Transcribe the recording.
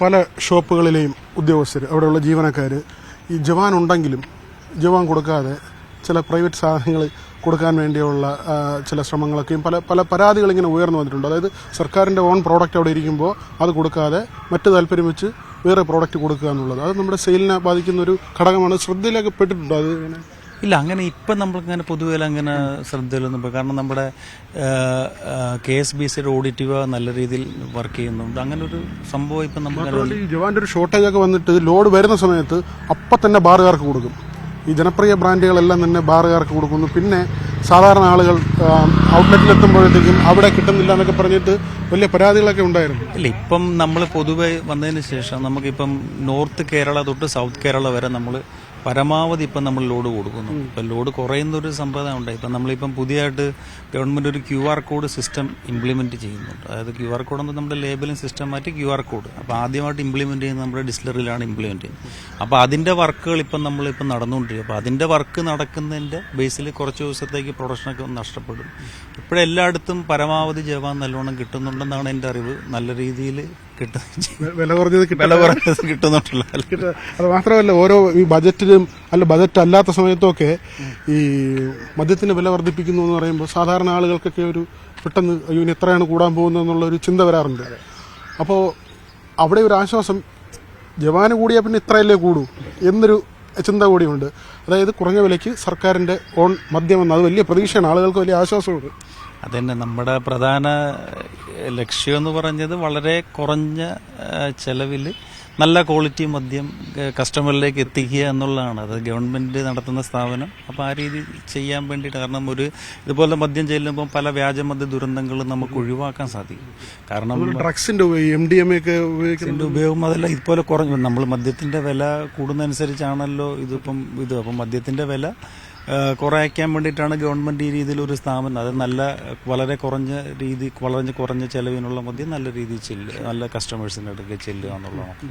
പല ഷോപ്പുകളിലെയും ഉദ്യോഗസ്ഥർ അവിടെയുള്ള ജീവനക്കാർ ഈ ജവാൻ ഉണ്ടെങ്കിലും ജവാൻ കൊടുക്കാതെ ചില പ്രൈവറ്റ് സാധനങ്ങൾ കൊടുക്കാൻ വേണ്ടിയുള്ള ചില ശ്രമങ്ങളൊക്കെയും പല പല പരാതികൾ ഇങ്ങനെ ഉയർന്നു വന്നിട്ടുണ്ട്. അതായത് സർക്കാരിന്റെ ഓൺ പ്രോഡക്റ്റ് അവിടെ ഇരിക്കുമ്പോൾ അത് കൊടുക്കാതെ മറ്റു താല്പര്യം വെച്ച് വേറെ പ്രോഡക്റ്റ് കൊടുക്കുക എന്നുള്ളത്. അത് നമ്മുടെ സെയിലിനെ ബാധിക്കുന്ന ഒരു ഘടകമാണ്. ശ്രദ്ധയിലൊക്കെ പെട്ടിട്ടുണ്ട്. അത് ഇല്ല അങ്ങനെ ഇപ്പം നമ്മൾക്കങ്ങനെ പൊതുവെ അങ്ങനെ ശ്രദ്ധയിലൊന്നും പോയി കാരണം നമ്മുടെ കെ എസ് ബി സിയുടെ ഓഡിറ്റീവ് നല്ല രീതിയിൽ വർക്ക് ചെയ്യുന്നുണ്ട്. അങ്ങനെ ഒരു സംഭവം ഇപ്പം നമ്മൾ ഈ ജവാന്റെ ഒരു ഷോർട്ടേജ് ഒക്കെ വന്നിട്ട് ലോഡ് വരുന്ന സമയത്ത് അപ്പം തന്നെ ബാറുകാർക്ക് കൊടുക്കും. ഈ ജനപ്രിയ ബ്രാൻഡുകളെല്ലാം തന്നെ ബാറുകാർക്ക് കൊടുക്കുന്നു. പിന്നെ സാധാരണ ആളുകൾ ഔട്ട്ലെറ്റിൽ എത്തുമ്പോഴത്തേക്കും അവിടെ കിട്ടുന്നില്ല എന്നൊക്കെ പറഞ്ഞിട്ട് വലിയ പരാതികളൊക്കെ ഉണ്ടായിരുന്നു. ഇല്ല ഇപ്പം നമ്മൾ പൊതുവെ വന്നതിന് ശേഷം നമുക്കിപ്പം നോർത്ത് കേരള തൊട്ട് സൗത്ത് കേരള വരെ നമ്മൾ പരമാവധി ഇപ്പം നമ്മൾ ലോഡ് കൊടുക്കുന്നു. ഇപ്പം ലോഡ് കുറയുന്ന ഒരു സമ്പ്രദായം ഉണ്ട് ഇപ്പം നമ്മളിപ്പം പുതിയതായിട്ട് ഗവൺമെന്റ് ഒരു Q R code system implement ചെയ്യുന്നുണ്ട്. അതായത് ക്യു ആർ കോഡ് എന്ന് നമ്മുടെ ലേബലിംഗ് സിസ്റ്റം മാറ്റി ക്യു ആർ കോഡ്. അപ്പോൾ ആദ്യമായിട്ട് ഇംപ്ലിമെന്റ് ചെയ്യുന്നത് നമ്മുടെ ഡിസ്ലറിയിലാണ് ഇംപ്ലിമെന്റ് ചെയ്യുന്നത്. അപ്പോൾ അതിന്റെ വർക്കുകൾ ഇപ്പം നമ്മളിപ്പം നടന്നുകൊണ്ടിരിക്കും അപ്പോൾ അതിന്റെ വർക്ക് നടക്കുന്നതിന്റെ ബേസിൽ കുറച്ച് ദിവസത്തേക്ക് പ്രൊഡക്ഷനൊക്കെ നഷ്ടപ്പെടും. ഇപ്പോഴെല്ലായിടത്തും പരമാവധി ജവാൻ നല്ലോണം കിട്ടുന്നുണ്ടെന്നാണ് എന്റെ അറിവ്. നല്ല രീതിയിൽ വില കുറഞ്ഞത് കിട്ടും. വില കുറഞ്ഞത് കിട്ടുന്നുണ്ടല്ലോ. അത് മാത്രമല്ല ഓരോ ഈ ബജറ്റിലും അല്ല ബജറ്റ് അല്ലാത്ത സമയത്തൊക്കെ ഈ മദ്യത്തിന്റെ വില വർദ്ധിപ്പിക്കുന്നു എന്ന് പറയുമ്പോൾ സാധാരണ ആളുകൾക്കൊക്കെ ഒരു പെട്ടെന്ന് അയ്യോ ഇനി എത്രയാണ് കൂടാൻ പോകുന്നത്? എന്നുള്ള ഒരു ചിന്ത വരാറുണ്ട്. അപ്പോൾ അവിടെ ഒരു ആശ്വാസം ജവാന് കൂടിയാൽ പിന്നെ ഇത്രയല്ലേ കൂടൂ എന്നൊരു ചിന്ത കൂടിയുണ്ട്. അതായത് കുറഞ്ഞ വിലയ്ക്ക് സർക്കാരിന്റെ ഓൺ മദ്യം എന്ന അത് വലിയ പ്രതീക്ഷയാണ്. ആളുകൾക്ക് വലിയ ആശ്വാസമുണ്ട്. അതന്നെ നമ്മുടെ പ്രധാന ലക്ഷ്യം എന്ന് പറഞ്ഞത് വളരെ കുറഞ്ഞ ചെലവിൽ നല്ല ക്വാളിറ്റി മദ്യം കസ്റ്റമറിലേക്ക് എത്തിക്കുക എന്നുള്ളതാണ്. അത് ഗവൺമെന്റ് നടത്തുന്ന സ്ഥാപനം. അപ്പോൾ ആ രീതി ചെയ്യാൻ വേണ്ടിയിട്ട് കാരണം ഒരു ഇതുപോലെ മദ്യം ചെല്ലുമ്പോൾ പല വ്യാജമദ്യ ദുരന്തങ്ങളും നമുക്ക് ഒഴിവാക്കാൻ സാധിക്കും. കാരണം ഡ്രഗ്സിന്റെ എം ഡി എം ഒക്കെ ഉപയോഗം അതല്ല ഇതുപോലെ കുറഞ്ഞു. നമ്മൾ മദ്യത്തിന്റെ വില കൂടുന്നതനുസരിച്ചാണല്ലോ ഇതിപ്പം ഇത്. അപ്പം മദ്യത്തിന്റെ വില കുറയ്ക്കാൻ വേണ്ടിയിട്ടാണ് ഗവൺമെന്റ് ഈ രീതിയിൽ ഒരു സ്ഥാപനം. അത് നല്ല വളരെ കുറഞ്ഞ രീതി വളരെ കുറഞ്ഞ ചെലവിനുള്ള മതി നല്ല രീതിയിൽ ചെല്ലുക നല്ല കസ്റ്റമേഴ്സിന്റെ അടുക്കൽ ചെല്ലുക എന്നുള്ളതാണ്.